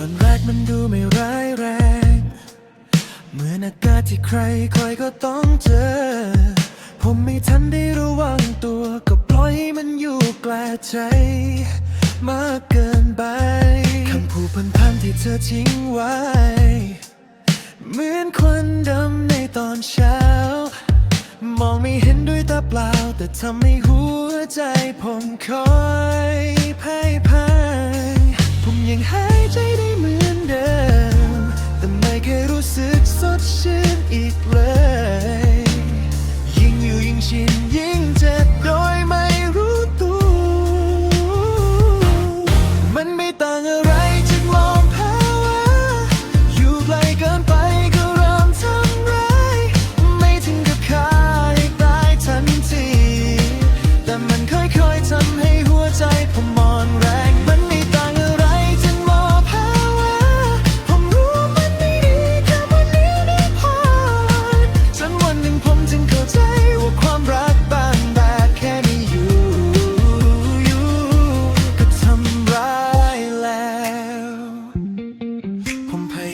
ตอนแรกมันดูไม่ร้ายแรง เหมือนอากาศที่ใครใครก็ต้องเจอ ผมไม่ทันได้ระวังตัว ก็ปล่อยให้มันอยู่แกลใจ มากเกินไปคำพูดพันๆที่เธอทิ้งไว้ เหมือนควันดำในตอนเช้า มองไม่เห็นด้วยตาเปล่า แต่ทำให้หัวใจผมคอยพ่ายพ่าย ผมยัง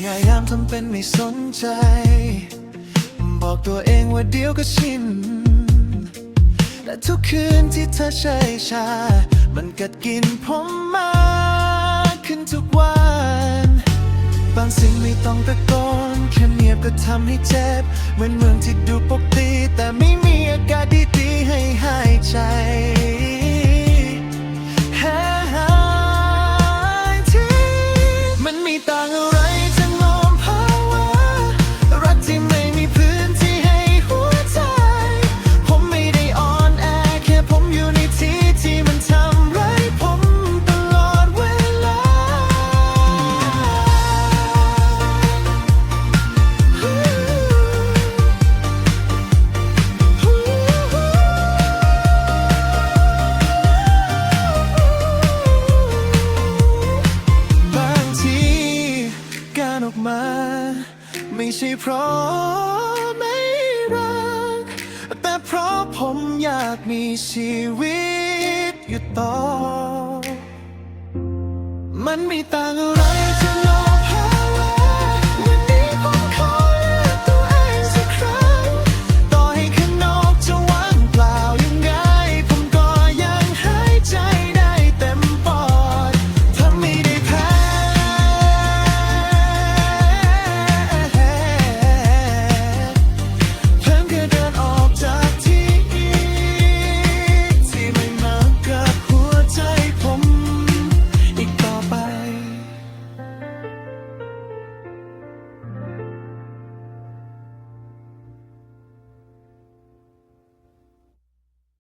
ยายามทำเป็นไม่สนใจ บอกตัวเองว่าเดี๋ยวก็ชิน แต่ทุกคืนที่เธอเฉยชา มันกัดกินผมมากขึ้นทุกวัน บางสิ่งไม่ต้องตะโกนแค่เงียบก็ทำให้เจ็บ เหมือนเมืองที่ดูปกติ แต่ไม่มีอากาศดีๆให้หายใจ เพราะไม่รัก แต่เพราะผมอยากมีชีวิตอยู่ต่อ มันไม่ต่างอะไร